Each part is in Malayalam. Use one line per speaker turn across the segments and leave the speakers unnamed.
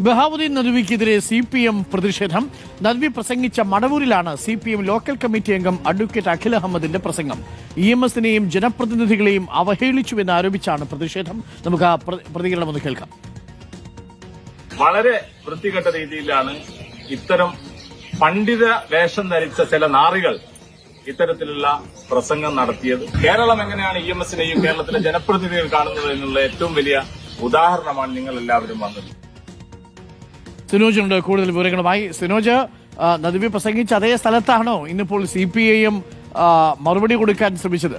ബഹാവുദ്ദീൻ നദ്വിക്കെതിരെ സി പി എം പ്രതിഷേധം. നദ്വി പ്രസംഗിച്ച മടവൂരിലാണ് C P M local committee അംഗം അഡ്വക്കേറ്റ് അഖിൽ അഹമ്മദിന്റെ പ്രസംഗം. ഇ എം എസിനെയും ജനപ്രതിനിധികളെയും അവഹേളിച്ചുവെന്ന് ആരോപിച്ചാണ് പ്രതിഷേധം. നമുക്ക് ആ പ്ര- പ്രതികരണം ഒന്ന് കേൾക്കാം.
വളരെ വൃത്തികെട്ട രീതിയിലാണ് ഇത്തരം പണ്ഡിത വേഷം ധരിച്ച ചില നാറികൾ ഇത്തരത്തിലുള്ള പ്രസംഗം നടത്തിയത്. കേരളം എങ്ങനെയാണ് ഇ എം എസിനെയും കേരളത്തിലെ ജനപ്രതിനിധികൾ കാണുന്നത് എന്നുള്ള ഏറ്റവും വലിയ ഉദാഹരണമാണ് നിങ്ങൾ എല്ലാവരും വന്നത്.
സിനോജുണ്ട് കൂടുതൽ വിവരങ്ങളുമായി. സിനോജ് ആ, പ്രസംഗിച്ച അതേ സ്ഥലത്താണോ ഇന്നിപ്പോൾ സി പി ഐയും മറുപടി കൊടുക്കാൻ ശ്രമിച്ചത്?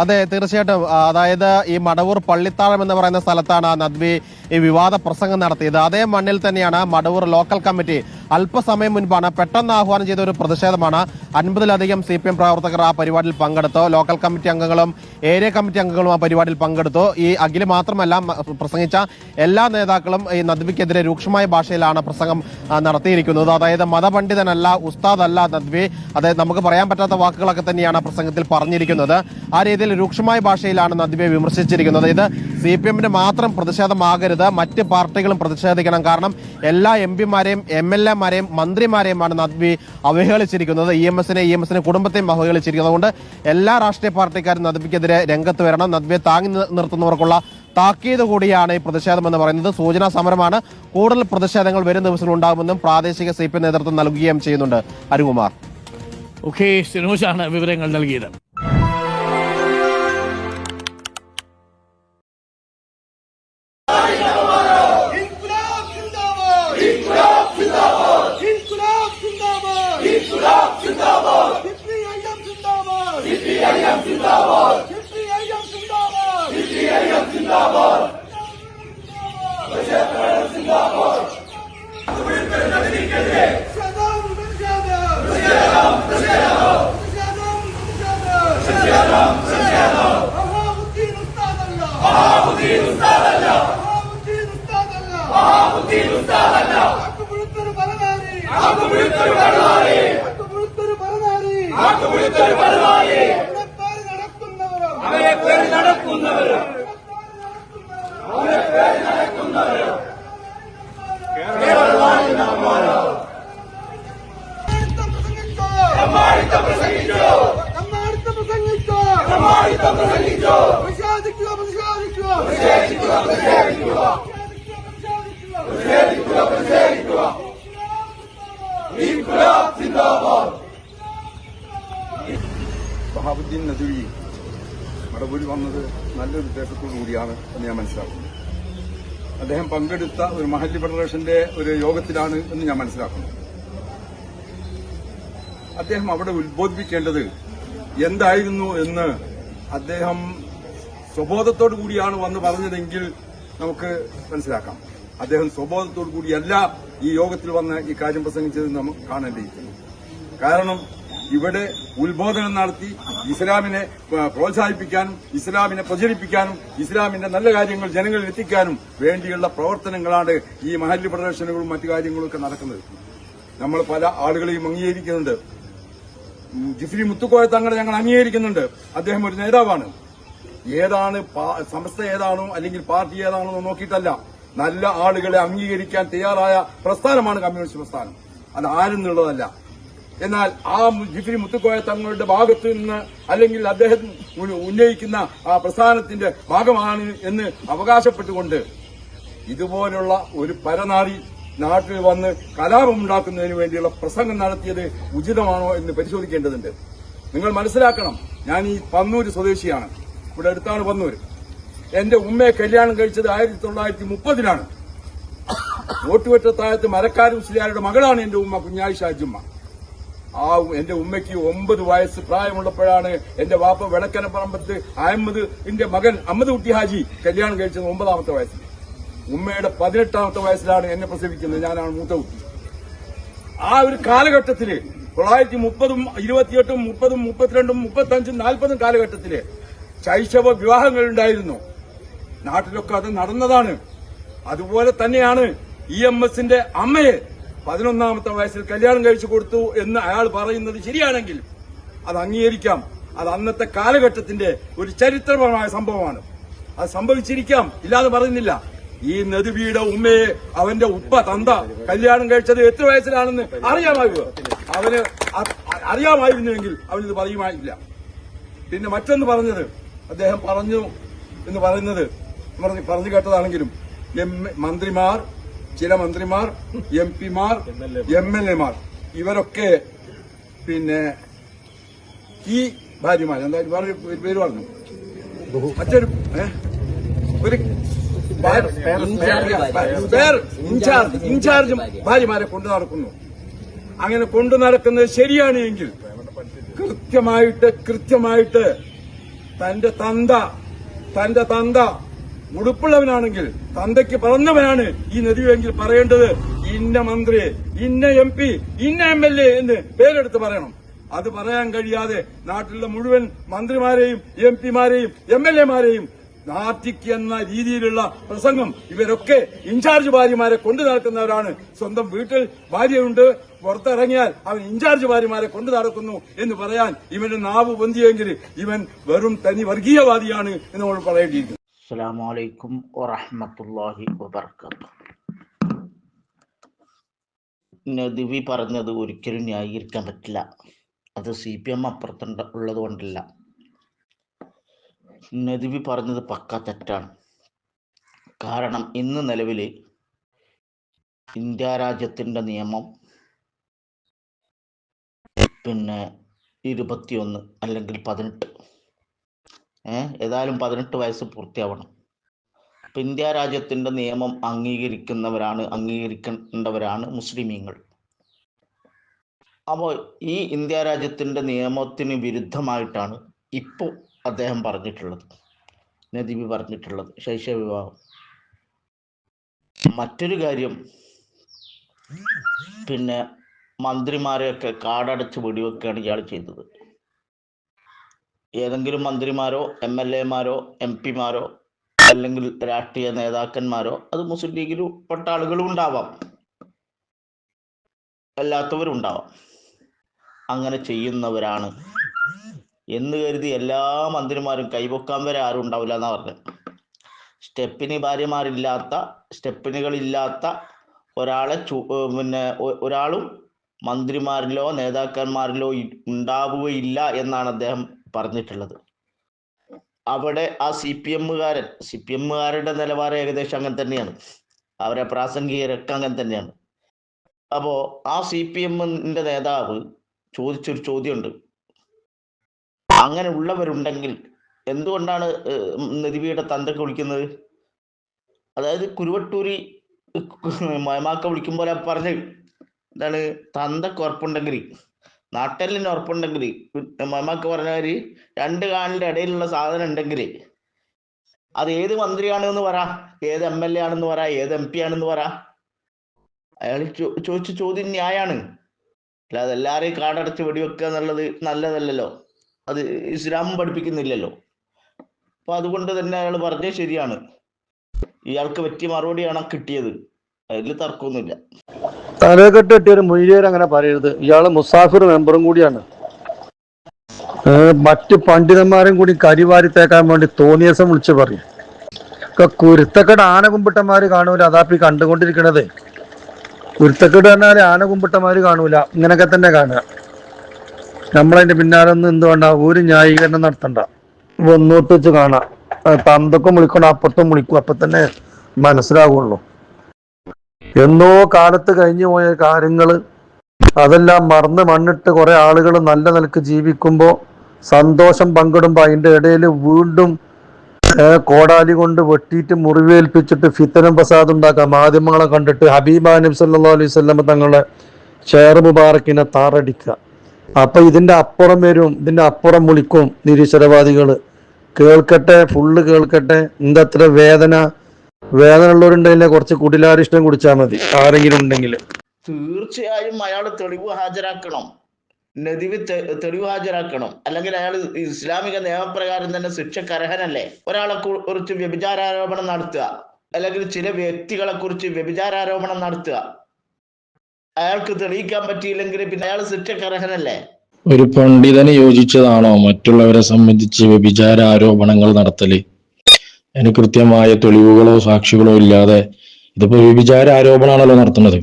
അതെ തീർച്ചയായിട്ടും. അതായത് ഈ മടവൂർ പള്ളിത്താഴം എന്ന് പറയുന്ന സ്ഥലത്താണ് നദ്വി ഈ വിവാദ പ്രസംഗം നടത്തിയത്. അതേ മണ്ണിൽ തന്നെയാണ് മടവൂർ ലോക്കൽ കമ്മിറ്റി അല്പസമയം മുൻപാണ് പെട്ടെന്ന് ആഹ്വാനം ചെയ്ത ഒരു പ്രതിഷേധമാണ്. അൻപതിലധികം സി പി എം പ്രവർത്തകർ ആ പരിപാടിയിൽ പങ്കെടുത്തു. ലോക്കൽ കമ്മിറ്റി അംഗങ്ങളും ഏരിയ കമ്മിറ്റി അംഗങ്ങളും ആ പരിപാടിയിൽ പങ്കെടുത്തു. ഈ അഖിൽ മാത്രമല്ല പ്രസംഗിച്ച എല്ലാ നേതാക്കളും ഈ നദ്വിക്കെതിരെ രൂക്ഷമായ ഭാഷയിലാണ് പ്രസംഗം നടത്തിയിരിക്കുന്നത്. അതായത് മതപണ്ഡിതനല്ല ഉസ്താദല്ല നദ്വി. അതായത് നമുക്ക് പറയാൻ പറ്റാത്ത വാക്കുകളൊക്കെ തന്നെയാണ് പ്രസംഗത്തിൽ പറഞ്ഞിരിക്കുന്നത്. ആ രീതിയിൽ രൂക്ഷമായ ഭാഷയിലാണ് നദ്വിയെ വിമർശിച്ചിരിക്കുന്നത്. ഇത് സി പി എമ്മിന്റെ മാത്രം പ്രതിഷേധമാകരുത് മറ്റ് പാർട്ടികളും പ്രതിഷേധിക്കണം. കാരണം എല്ലാ എം പിമാരെയും എം എൽ എമാരെയും മന്ത്രിമാരെയുമാണ് നദ്വി അവഹേളിച്ചിരിക്കുന്നത്. ഇ എം എസിനെ ഇ എം എസിനെ കുടുംബത്തെയും അവഹേളിച്ചിരിക്കുന്നത് കൊണ്ട് എല്ലാ രാഷ്ട്രീയ പാർട്ടിക്കാരും നദ്വിക്കെതിരെ രംഗത്ത് വരണം. നദ്വിയെ താങ്ങി നിർത്തുന്നവർക്കുള്ള താക്കീത് കൂടിയാണ് ഈ പ്രതിഷേധം എന്ന് പറയുന്നത്. സൂചനാ സമരമാണ് കൂടുതൽ പ്രതിഷേധങ്ങൾ വരും ദിവസങ്ങൾ ഉണ്ടാകുമെന്നും പ്രാദേശിക സി നേതൃത്വം നൽകുകയും ചെയ്യുന്നുണ്ട്. അരുകുമാർ
ഓക്കെ സിനോജാണ് വിവരങ്ങൾ നൽകിയത്.
നടക്കുന്നവരോ അവരെ പേര് നടക്കുന്നവരോ അവരെ പേര് നടക്കുന്നവരോ പ്രസംഗിച്ചോ പ്രസംഗിച്ചോ പ്രസംഗിച്ചോ പ്രസംഗിച്ചോ പ്രതിഷേധിക്കുക പ്രതിഷേധിക്കുക പ്രതിഷേധിക്കുക പ്രതിഷേധിക്കുക പ്രതിഷേധിക്കുക പ്രതിഷേധിക്കുക ഇൻകുലാബ് സിന്ദാബാദ്
വഹാബുദ്ദീൻ നദുവി മടവൂരിൽ വന്നത് നല്ലൊരു ഉദ്ദേശത്തോടു കൂടിയാണ് എന്ന് ഞാൻ മനസ്സിലാക്കുന്നു. അദ്ദേഹം പങ്കെടുത്ത ഒരു മഹല്ലി ഫെഡറേഷന്റെ ഒരു യോഗത്തിലാണ് എന്ന് ഞാൻ മനസ്സിലാക്കുന്നു. അദ്ദേഹം അവിടെ ഉത്ബോധിപ്പിക്കേണ്ടത് എന്തായിരുന്നു എന്ന് അദ്ദേഹം സ്വബോധത്തോടു കൂടിയാണ് വന്ന് പറഞ്ഞതെങ്കിൽ നമുക്ക് മനസ്സിലാക്കാം. അദ്ദേഹം സ്വബോധത്തോടു കൂടിയല്ല ഈ യോഗത്തിൽ വന്ന് ഈ കാര്യം പ്രസംഗിച്ചത് നമുക്ക് കാണേണ്ടിയിരിക്കുന്നു. കാരണം ഇവിടെ ഉത്ബോധനം നടത്തി ഇസ്ലാമിനെ പ്രോത്സാഹിപ്പിക്കാനും ഇസ്ലാമിനെ പ്രചരിപ്പിക്കാനും ഇസ്ലാമിന്റെ നല്ല കാര്യങ്ങൾ ജനങ്ങളിൽ എത്തിക്കാനും വേണ്ടിയുള്ള പ്രവർത്തനങ്ങളാണ് ഈ മഹല്ലി പ്രദർശനങ്ങളും മറ്റു കാര്യങ്ങളും നടക്കുന്നത്. നമ്മൾ പല ആളുകളെയും അംഗീകരിക്കുന്നുണ്ട്. ജിഫ്രി മുത്തുക്കോയ തങ്ങളെ ഞങ്ങൾ അംഗീകരിക്കുന്നുണ്ട്. അദ്ദേഹം ഒരു നേതാവാണ്. ഏതാണ് സംസ്ഥ ഏതാണോ അല്ലെങ്കിൽ പാർട്ടി ഏതാണോ എന്ന് നോക്കിയിട്ടല്ല. നല്ല ആളുകളെ അംഗീകരിക്കാൻ തയ്യാറായ പ്രസ്ഥാനമാണ് കമ്മ്യൂണിസ്റ്റ് പ്രസ്ഥാനം. അത് ആരെന്നുള്ളതല്ല. എന്നാൽ ആ ജിഫ്രി മുത്തുക്കോയ തങ്ങളുടെ ഭാഗത്ത് നിന്ന് അല്ലെങ്കിൽ അദ്ദേഹം ഉന്നയിക്കുന്ന ആ പ്രസ്ഥാനത്തിന്റെ ഭാഗമാണ് എന്ന് അവകാശപ്പെട്ടുകൊണ്ട് ഇതുപോലുള്ള ഒരു പരനാറി നാട്ടിൽ വന്ന് കലാപമുണ്ടാക്കുന്നതിന് വേണ്ടിയുള്ള പ്രസംഗം നടത്തിയത് ഉചിതമാണോ എന്ന് പരിശോധിക്കേണ്ടതുണ്ട്. നിങ്ങൾ മനസ്സിലാക്കണം ഞാൻ ഈ പന്നൂര് സ്വദേശിയാണ്. ഇവിടെ അടുത്താണ് പന്നൂര്. എന്റെ ഉമ്മയെ കല്യാണം കഴിച്ചത് ആയിരത്തി തൊള്ളായിരത്തി മുപ്പതിലാണ് നോട്ടുവെട്ടത്താഴത്ത് മരക്കാരും മുസ്ലിയാരുടെ മകളാണ് എന്റെ ഉമ്മ കുഞ്ഞായി ഷാജുമ്മ ആ എന്റെ ഉമ്മയ്ക്ക് ഒമ്പത് വയസ്സ് പ്രായമുള്ളപ്പോഴാണ് എന്റെ വാപ്പ വിളക്കന പറമ്പത്ത് അഹമ്മദ് അഹമ്മദിന്റെ മകൻ അഹമ്മദ് കുട്ടി ഹാജി കല്യാണം കഴിച്ചത് ഒമ്പതാമത്തെ വയസ്സിൽ. ഉമ്മയുടെ പതിനെട്ടാമത്തെ വയസ്സിലാണ് എന്നെ പ്രസവിക്കുന്നത്. ഞാനാണ് മൂത്ത കുട്ടി. ആ ഒരു കാലഘട്ടത്തിൽ തൊള്ളായിരത്തി മുപ്പതും ഇരുപത്തിയെട്ടും മുപ്പതും മുപ്പത്തിരണ്ടും മുപ്പത്തഞ്ചും നാൽപ്പതും കാലഘട്ടത്തിൽ ശൈശവ വിവാഹങ്ങൾ ഉണ്ടായിരുന്നു. നാട്ടിലൊക്കെ അത് നടന്നതാണ്. അതുപോലെ തന്നെയാണ് ഇ എം എസിന്റെ അമ്മയെ പതിനൊന്നാമത്തെ വയസ്സിൽ കല്യാണം കഴിച്ചു കൊടുത്തു എന്ന് അയാൾ പറയുന്നത് ശരിയാണെങ്കിൽ അത് അംഗീകരിക്കാം. അത് അന്നത്തെ കാലഘട്ടത്തിന്റെ ഒരു ചരിത്രപരമായ സംഭവമാണ്. അത് സംഭവിച്ചിരിക്കാം. ഇല്ലാതെ പറയുന്നില്ല. ഈ നദിവിയുടെ ഉമ്മയെ അവന്റെ ഉപ്പ തന്ത കല്യാണം കഴിച്ചത് എത്ര വയസ്സിലാണെന്ന് അറിയാമായിരുന്നു. അവന് അറിയാമായിരുന്നുവെങ്കിൽ അവനിത് പറയുമായില്ല. പിന്നെ മറ്റൊന്ന് പറഞ്ഞത് അദ്ദേഹം പറഞ്ഞു എന്ന് പറയുന്നത് പറഞ്ഞു കേട്ടതാണെങ്കിലും മന്ത്രിമാർ ചില മന്ത്രിമാർ എം പിമാർ എം എൽ എമാർ ഇവരൊക്കെ പിന്നെ ഈ ഭാര്യമാർ വേറെ ഒരു പേര് പറഞ്ഞു? മറ്റൊരു? ഒരു ഇൻചാർജ് ഇൻചാർജ് ഭാര്യമാരെ കൊണ്ടു നടക്കുന്നു. അങ്ങനെ കൊണ്ടു നടക്കുന്നത് ശരിയാണ് എങ്കിൽ കൃത്യമായിട്ട് കൃത്യമായിട്ട് തന്റെ തന്ത തന്റെ തന്ത ഉടുപ്പുള്ളവനാണെങ്കിൽ തന്തയ്ക്ക് പറഞ്ഞവനാണ് ഈ നദിയെങ്കിൽ പറയേണ്ടത് ഇന്ന മന്ത്രി ഇന്ന എം പി ഇന്ന എം എൽ എ എന്ന് പേരെടുത്ത് പറയണം. അത് പറയാൻ കഴിയാതെ നാട്ടിലുള്ള മുഴുവൻ മന്ത്രിമാരെയും എം പിമാരെയും എം എൽ എമാരെയും നാട്ടിക്കുന്ന രീതിയിലുള്ള പ്രസംഗം ഇവരൊക്കെ ഇൻചാർജ് ഭാര്യമാരെ കൊണ്ടു നടക്കുന്നവരാണ്. സ്വന്തം വീട്ടിൽ ഭാര്യയുണ്ട്. പുറത്തിറങ്ങിയാൽ അവൻ ഇൻചാർജ് ഭാര്യമാരെ കൊണ്ടു നടക്കുന്നു എന്ന് പറയാൻ ഇവന്റെ നാവ് പൊന്തിയെങ്കിൽ ഇവൻ വെറും തനി വർഗീയവാദിയാണ് എന്ന് നമ്മൾ പറയേണ്ടിയിരിക്കുന്നു.
അസ്സലാമു അലൈക്കും വറഹ്മത്തുള്ളാഹി وبركاته നദിവി പറഞ്ഞത് ഒരിക്കലും ന്യായീകരിക്കാൻ പറ്റില്ല. അത് സി പി എം അപ്പുറത്തുണ്ട് ഉള്ളത് കൊണ്ടല്ല. നദിവി പറഞ്ഞത് പക്ക തെറ്റാണ്. കാരണം ഇന്ന് നിലവിൽ ഇന്ത്യ രാജ്യത്തിന്റെ നിയമം പിന്നെ ഇരുപത്തിയൊന്ന് അല്ലെങ്കിൽ പതിനെട്ട്. ഏതായാലും പതിനെട്ട് വയസ്സ് പൂർത്തിയാവണം. അപ്പൊ ഇന്ത്യ രാജ്യത്തിന്റെ നിയമം അംഗീകരിക്കുന്നവരാണ് അംഗീകരിക്കേണ്ടവരാണ് മുസ്ലിമീങ്ങൾ. അപ്പോൾ ഈ ഇന്ത്യ രാജ്യത്തിന്റെ നിയമത്തിന് വിരുദ്ധമായിട്ടാണ് ഇപ്പോൾ അദ്ദേഹം പറഞ്ഞിട്ടുള്ളത്. നദീബി പറഞ്ഞിട്ടുള്ളത് ശൈശവ വിവാഹം. മറ്റൊരു കാര്യം പിന്നെ മന്ത്രിമാരെയൊക്കെ കാടടച്ച് വെടിവെക്കുകയാണ് ഇയാൾ ചെയ്തത്. ഏതെങ്കിലും മന്ത്രിമാരോ എം എൽ എമാരോ എം പിമാരോ അല്ലെങ്കിൽ രാഷ്ട്രീയ നേതാക്കന്മാരോ അത് മുസ്ലിം ലീഗിൽ പെട്ട ആളുകളും ഉണ്ടാവാം. അല്ലാത്തവരും ഉണ്ടാവാം. അങ്ങനെ ചെയ്യുന്നവരാണ്. എന്ന് കരുതി എല്ലാ മന്ത്രിമാരും കൈപൊക്കാൻ വരെ ആരും ഉണ്ടാവില്ല എന്നാ പറഞ്ഞത് സ്റ്റെപ്പിനി ഭാര്യമാരില്ലാത്ത സ്റ്റെപ്പിനികളില്ലാത്ത ഒരാളെ പിന്നെ ഒരാളും മന്ത്രിമാരിലോ നേതാക്കന്മാരിലോ ഉണ്ടാവുകയില്ല എന്നാണ് അദ്ദേഹം പറഞ്ഞിട്ടുള്ളത് അവിടെ ആ സി പി എമ്മുകാരൻ സി പി എമ്മുകാരുടെ നിലവാരം ഏകദേശം അങ്ങനെ തന്നെയാണ് അവരെ പ്രാസംഗികരൊക്കെ അങ്ങനെ തന്നെയാണ് അപ്പോൾ ആ സി പി എമ്മിന്റെ നേതാവ് ചോദിച്ചൊരു ചോദ്യമുണ്ട് അങ്ങനെ ഉള്ളവരുണ്ടെങ്കിൽ എന്തുകൊണ്ടാണ് നദിവിയുടെ തന്തക്ക് വിളിക്കുന്നത് അതായത് കുരുവട്ടൂരി മയമാക്ക വിളിക്കുമ്പോൾ പറഞ്ഞ് എന്താണ് തന്തക്ക് ഉറപ്പുണ്ടെങ്കിൽ നാട്ടലിന് ഉറപ്പുണ്ടെങ്കിൽ മമ്മക്ക് പറഞ്ഞ മാതിരി രണ്ട് കാലിന്റെ ഇടയിലുള്ള സാധനം ഉണ്ടെങ്കിൽ അത് ഏത് മന്ത്രിയാണെന്ന് പറ ഏത് എം എൽ എ ആണെന്ന് പറ ഏത് എം പി ആണെന്ന് പറ. അയാൾ ചോദിച്ച ചോദ്യം ന്യായാണ്. അല്ലാതെ എല്ലാരെയും കാടടച്ച് വെടിവെക്കുക എന്നുള്ളത് നല്ലതല്ലല്ലോ. അത് ഇസ്ലാമും പഠിപ്പിക്കുന്നില്ലല്ലോ. അപ്പൊ അതുകൊണ്ട് തന്നെ അയാൾ പറഞ്ഞേ ശരിയാണ്. ഇയാൾക്ക് പറ്റിയ മറുപടിയാണ് കിട്ടിയത്. അതിൽ തർക്കമൊന്നുമില്ല.
തലക്കെട്ട് കെട്ടിയ ഒരു മൊയ്ലിയർ അങ്ങനെ പറയരുത്. ഇയാൾ മുസാഫിർ മെമ്പറും കൂടിയാണ്. മറ്റു പണ്ഡിതന്മാരും കൂടി കരിവാരി തേക്കാൻ വേണ്ടി തോന്നിയസം വിളിച്ചു പറയും. കുരുത്തക്കെട്ട് ആനകുമ്പിട്ടന്മാര് കാണൂല. അതാപ്പി കണ്ടുകൊണ്ടിരിക്കണതേ. കുരുത്തക്കെട്ട് പറഞ്ഞാൽ ആനകുമ്പിട്ടന്മാര് കാണൂല. ഇങ്ങനൊക്കെ തന്നെ കാണുക. നമ്മളതിന്റെ പിന്നാലെ ഒന്നും എന്തുകൊണ്ടാ ഒരു ന്യായീകരണം നടത്തണ്ട. ഒന്നോട്ട് വെച്ച് കാണാം. തന്തക്കും വിളിക്കണം അപ്പുറത്തും വിളിക്കും. അപ്പൊ തന്നെ മനസ്സിലാകുള്ളൂ എന്നോ കാലത്ത് കഴിഞ്ഞു പോയ കാര്യങ്ങൾ അതെല്ലാം മറന്ന് മണ്ണിട്ട് കുറെ ആളുകൾ നല്ല നിലയ്ക്ക് ജീവിക്കുമ്പോ സന്തോഷം പങ്കിടുമ്പോ അതിന്റെ ഇടയിൽ വീണ്ടും കോടാലി കൊണ്ട് വെട്ടിയിട്ട് മുറിവേൽപ്പിച്ചിട്ട് ഫിത്തനം പ്രസാദ് ഉണ്ടാക്കാം മാധ്യമങ്ങളെ കണ്ടിട്ട് ഹബീബ നബി സല്ലാ അലൈഹി സ്വല്ലം തങ്ങളെ ഷെയർ മുബാറക്കിനെ താറടിക്കുക. അപ്പൊ ഇതിന്റെ അപ്പുറം വരും ഇതിന്റെ അപ്പുറം വിളിക്കും നിരീശ്വരവാദികൾ. കേൾക്കട്ടെ ഫുള്ള് കേൾക്കട്ടെ എന്തത്ര വേദന വേദന ഉള്ളവരുണ്ടെങ്കിൽ കുറച്ച് കുടിലാരിഷ്ടം കുടിച്ചാൽ മതി. ആരെങ്കിലും ഉണ്ടെങ്കിൽ.
തീർച്ചയായും അയാൾ തെളിവ് ഹാജരാക്കണം. നദിവ് തെളിവ് ഹാജരാക്കണം. അല്ലെങ്കിൽ അയാൾ ഇസ്ലാമിക നിയമപ്രകാരം തന്നെ ശിക്ഷക്ക് അർഹനല്ലേ ഒരാളെ കുറിച്ച് വ്യഭിചാരാരോപണം നടത്തുക. അല്ലെങ്കിൽ ചില വ്യക്തികളെ കുറിച്ച് വ്യഭിചാരാരോപണം നടത്തുക. അയാൾക്ക് തെളിയിക്കാൻ പറ്റിയില്ലെങ്കിൽ പിന്നെ അയാൾ ശിക്ഷക്ക് അർഹനല്ലേ
ഒരു പണ്ഡിതന് യോജിച്ചതാണോ മറ്റുള്ളവരെ സംബന്ധിച്ച് വ്യഭിചാര ആരോപണങ്ങൾ നടത്തൽ? അതിന് കൃത്യമായ തെളിവുകളോ സാക്ഷികളോ ഇല്ലാതെ ഇതിപ്പോ വ്യഭിചാര ആരോപണമാണല്ലോ നടത്തുന്നത്.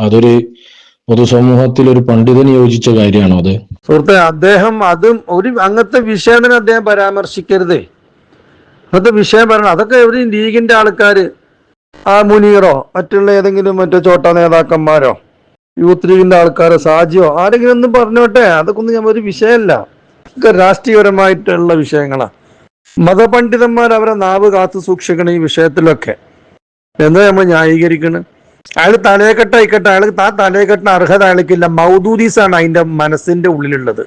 അതൊരു പൊതുസമൂഹത്തിൽ ഒരു പണ്ഡിതന് യോജിച്ച കാര്യമാണോ അത്?
സുഹൃത്തെ അദ്ദേഹം അതും ഒരു അങ്ങനത്തെ വിഷയം തന്നെ അദ്ദേഹം പരാമർശിക്കരുത്. അങ്ങനത്തെ വിഷയം പറയണം. അതൊക്കെ ഒരു ലീഗിന്റെ ആൾക്കാര് ആ മുനീറോ മറ്റുള്ള ഏതെങ്കിലും മറ്റു ചോട്ട നേതാക്കന്മാരോ യൂത്ത് ലീഗിന്റെ ആൾക്കാരോ സാജിയോ ആരെങ്കിലും ഒന്നും പറഞ്ഞോട്ടെ. അതൊക്കെ ഒന്നും ഒരു വിഷയമല്ല. രാഷ്ട്രീയപരമായിട്ടുള്ള വിഷയങ്ങളാ. മതപണ്ഡിതന്മാർ അവരെ നാവ് കാത്തു സൂക്ഷിക്കണം ഈ വിഷയത്തിലൊക്കെ. എന്താ നമ്മൾ ന്യായീകരിക്കണം? അയാൾ തലയെക്കെട്ടായിക്കട്ടെ അയാൾ ആ തലയെക്കെട്ടിന് അർഹത അയാൾക്കില്ല. മൗദൂദീസാണ് അതിന്റെ മനസ്സിന്റെ ഉള്ളിലുള്ളത്.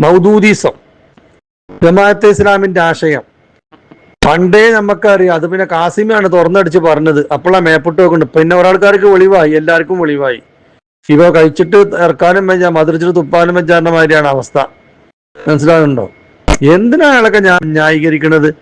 മൗദൂദീസം. ജമാഅത്തെ ഇസ്ലാമിന്റെ ആശയം. പണ്ടേ നമുക്കറിയാം അത് പിന്നെ കാസിമയാണ് തുറന്നടിച്ച് പറഞ്ഞത്. അപ്പോഴാ മേപ്പിട്ട് വെക്കുന്നുണ്ട് പിന്നെ ഒരാൾക്കാർക്ക് വെളിവായി എല്ലാവർക്കും വെളിവായി. ഇവ കഴിച്ചിട്ട് ഇറക്കാനും വെച്ചാൽ മധുരിച്ചിട്ട് തുപ്പാനും വെച്ചാറിന്റെ മാതിരിയാണ് അവസ്ഥ. മനസ്സിലാകുന്നുണ്ടോ എന്തിനാ അയാളൊക്കെ ഞാൻ ന്യായീകരിക്കണത്?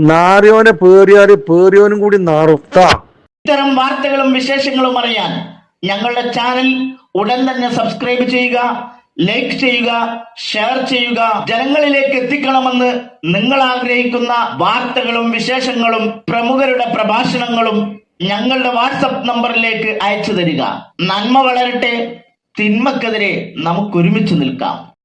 നാറിയോനെ പേറിയാൽ പേറിയോനും കൂടി നാറുത്താ
ഇത്തരം വാർത്തകളും വിശേഷങ്ങളും അറിയാൻ ഞങ്ങളുടെ ചാനൽ ഉടൻ തന്നെ സബ്സ്ക്രൈബ് ചെയ്യുക ലൈക്ക് ചെയ്യുക ഷെയർ ചെയ്യുക. ജനങ്ങളിലേക്ക് എത്തിക്കണമെന്ന് നിങ്ങൾ ആഗ്രഹിക്കുന്ന വാർത്തകളും വിശേഷങ്ങളും പ്രമുഖരുടെ പ്രഭാഷണങ്ങളും ഞങ്ങളുടെ വാട്സപ്പ് നമ്പറിലേക്ക് അയച്ചു തരിക. നന്മ വളരട്ടെ തിന്മക്കെതിരെ നമുക്ക് ഒരുമിച്ച് നിൽക്കാം.